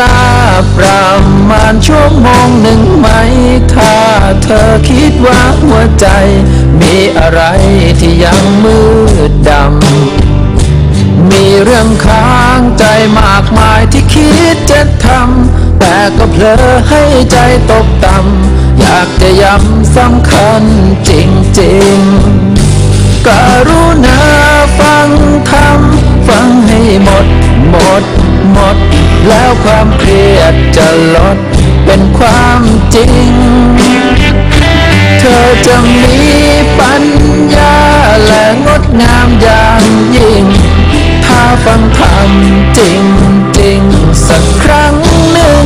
ลาประมาณชั่วโมงหนึ่งไหม ถ้าเธอคิดว่าหัวใจ มีอะไรที่ยังมืดดำ มีเรื่องค้างใจมากมายที่คิดจะทำ แต่ก็เพลอให้ใจตกต่ำ อยากจะย้ำสำคัญจริงๆกรุณาฟังคำฟัง เครียดจะลดเป็นความจริง เธอจะมีปัญญาและงดงามอย่างยิ่ง ถ้าฟังธรรมจริงจริงสักครั้งหนึ่ง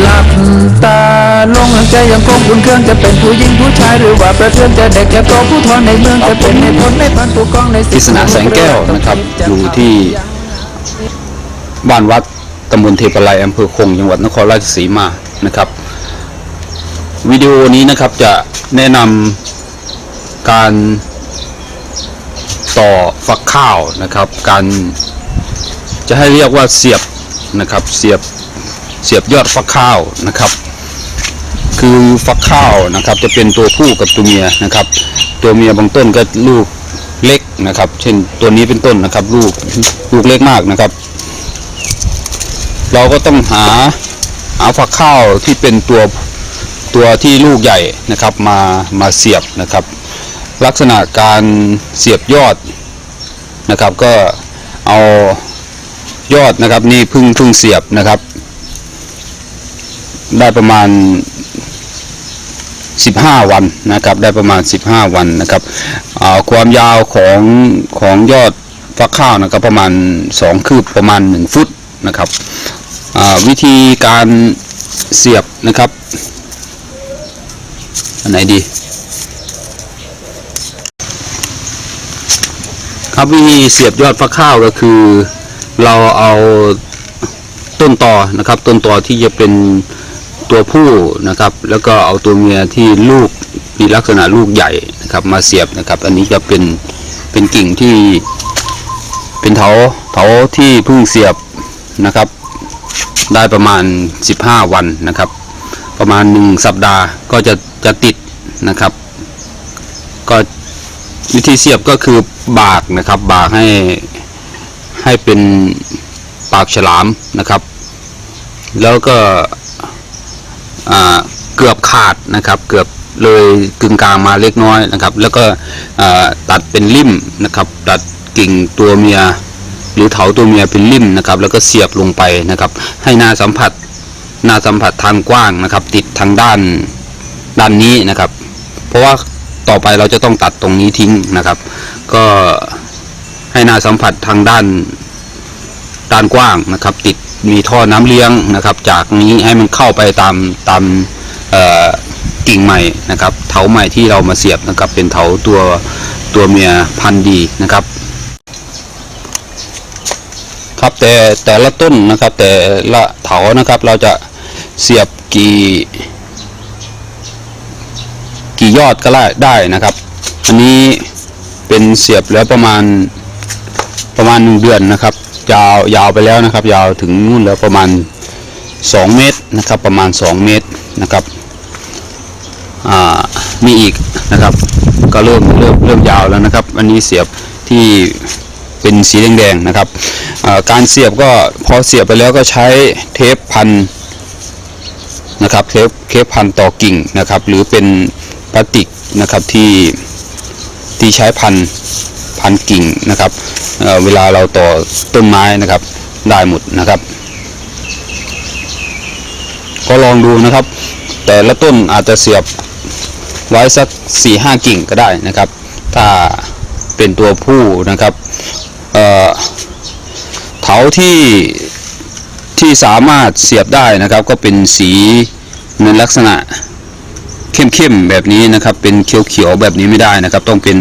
หลับตาลงใจยังคงคุณเครื่องจะเป็นผู้หญิงผู้ชายหรือว่าประเทือนจะเด็กจะโตผู้ทอนในเมืองจะเป็นในพลในพันผู้กองในปริศนาแสงแก้วนะครับอยู่ที่บ้านวัด ตำบลเทพไลยอำเภอคงจังหวัดนครราชสีมานะครับวิดีโอนี้นะครับจะแนะนำการต่อฟักข้าวนะครับ การจะให้เรียกว่าเสียบนะครับเสียบเสียบยอดฟักข้าวนะครับ คือฟักข้าวนะครับ จะเป็นตัวผู้กับตัวเมียนะครับ ตัวเมียบางต้นก็ลูกเล็กนะครับ เช่นตัวนี้เป็นต้นนะครับ ลูกลูกเล็กมากนะครับ เราก็ต้องหาหาฝักข้าวที่เป็นตัวตัวที่ลูกใหญ่นะครับมามาเสียบนะครับ ลักษณะการเสียบยอดนะครับ ก็เอายอดนะครับนี่พึ่งพึ่งเสียบนะครับ ได้ประมาณ 15 วันนะครับ ได้ประมาณ 15 วันนะครับความยาวของของยอดฟักข้าวนะครับประมาณ 2 คืบประมาณ 1 ฟุตนะครับ วิธีการเสียบนะครับอันไหนดีครับวิธีเสียบยอดฟักข้าวก็คือ เราเอาต้นตอนะครับ ต้นตอที่จะเป็นตัวผู้นะครับ แล้วก็เอาตัวเมียที่ลูกมีลักษณะลูกใหญ่นะครับ มาเสียบนะครับ อันนี้จะเป็นเป็นกิ่งที่เป็นเถาเถาที่เพิ่งเสียบนะครับ ได้ประมาณ 15 วันนะครับ ประมาณ 1 สัปดาห์ก็จะจะติดนะครับ ก็วิธีเสียบก็คือบากนะครับ บากให้ให้เป็นปากฉลามนะครับ แล้วก็เกือบขาดนะครับ เกือบเลยกึ่งกลางมาเล็กน้อยนะครับ แล้วก็ตัดเป็นริ่มนะครับ ตัดกิ่งตัวเมีย หรือเถาตัวเมียเป็นริ่มนะครับ แล้วก็เสียบลงไปนะครับ ให้หน้าสัมผัสหน้าสัมผัสทางกว้างนะครับ ติดทางด้านด้านนี้นะครับ เพราะว่าต่อไปเราจะต้องตัดตรงนี้ทิ้งนะครับ ก็ให้หน้าสัมผัสทางด้านด้านกว้างนะครับ ติดมีท่อน้ำเลี้ยงนะครับ จากนี้ให้มันเข้าไปตามตามกิ่งใหม่นะครับ เถาใหม่ที่เรามาเสียบนะครับ เป็นเถาตัวตัวเมียพันธุ์ดีนะครับ ครับแต่แต่ละต้นนะครับ แต่ละเถานะครับ เราจะเสียบกี่ กี่ยอดก็ได้ได้นะครับ อันนี้เป็นเสียบแล้วประมาณประมาณหนึ่งเดือนนะครับ ยาวยาวไปแล้วนะครับ ยาวถึงนู่นแล้วประมาณ 2 เมตรนะครับ ประมาณ 2 เมตรนะครับอ่ามีอีกนะครับ ก็เริ่มเริ่มเริ่มยาวแล้วนะครับ อันนี้เสียบที่เป็นสีแดงๆนะครับ การเสียบก็พอเสียบไปแล้วก็ใช้เทปพันนะครับเทปเทปพันต่อกิ่งนะครับ หรือเป็นพลาสติกนะครับที่ที่ใช้พันพันกิ่งนะครับเเวลาเราต่อต้นไม้นะครับได้หมดนะครับ ก็ลองดูนะครับ แต่ละต้นอาจจะเสียบไว้สัก4ี่ห้ากิ่งก็ได้นะครับ ถ้าเป็นตัวผู้นะครับ เอ่อเถาที่ที่สามารถเสียบได้นะครับ ก็เป็นสีในลักษณะเข้มๆแบบนี้นะครับ เป็นเขียวๆแบบนี้ไม่ได้นะครับ ต้องเป็น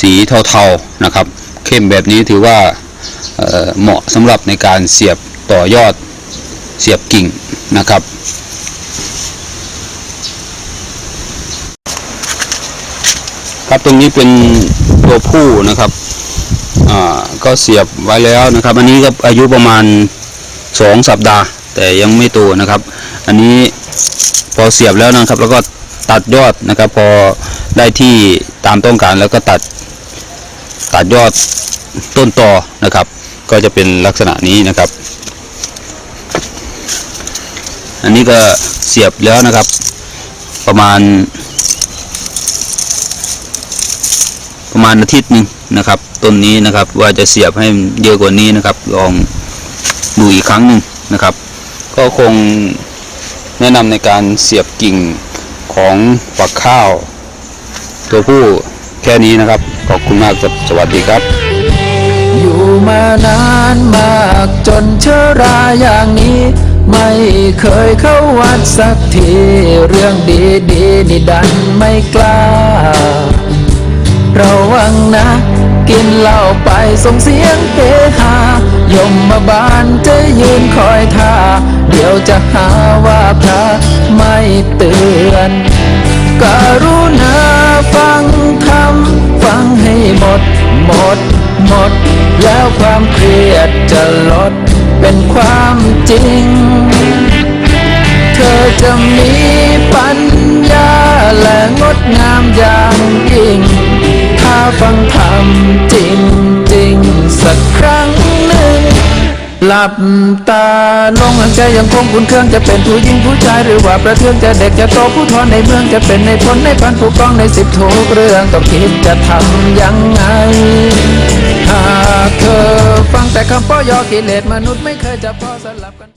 สีเทาๆนะครับ เข้มแบบนี้ถือว่าเเหมาะสำหรับในการเสียบต่อยอดเสียบกิ่งนะครับครับตรงนี้เป็นตัวผู้นะครับ ก็เสียบไว้แล้วนะครับ อันนี้ก็อายุประมาณสองสัปดาห์ แต่ยังไม่โตนะครับ อันนี้พอเสียบแล้วนะครับ แล้วก็ตัดยอดนะครับ พอได้ที่ตามต้องการแล้วก็ตัดตัดยอดต้นต่อนะครับ ก็จะเป็นลักษณะนี้นะครับ อันนี้ก็เสียบแล้วนะครับ ประมาณ ประมาณอาทิตย์หนึ่งนะครับต้นนี้นะครับว่าจะเสียบให้เยอะกว่านี้นะครับ ลองดูอีกครั้งหนึ่งนะครับ ก็คงแนะนำในการเสียบกิ่งของฝักข้าว ตัวผู้แค่นี้นะครับ ขอบคุณมากครับสวัสดีครับ อยู่มานานมากจนเชราอย่างนี้ ไม่เคยเข้าวัดสักที เรื่องดีดีนี่ดันไม่กล้า ระวังนะ กินเหล้าไปส่งเสียงเฮฮายมมาบานจะยืนคอยท่า เดี๋ยวจะหาว่าพระไม่เตือนกรุณาฟังคำฟังให้หมด หมด หมด แล้วความเครียดจะลดเป็นความจริง เธอจะมีปัญญา จริงจริงสักครั้งหนึ่ง หลับตาลงใจยังคงคุ้นเครื่องจะเป็นผู้หญิงผู้ชายหรือว่าประเทืองจะเด็กจะโตผู้ทอนในเมืองจะเป็นในพลในพันผู้กองในสิบทุกเรื่องต้องคิดจะทำยังไง หากเธอฟังแต่คำป้อยอกิเลสมนุษย์ไม่เคยจะพอสลับกัน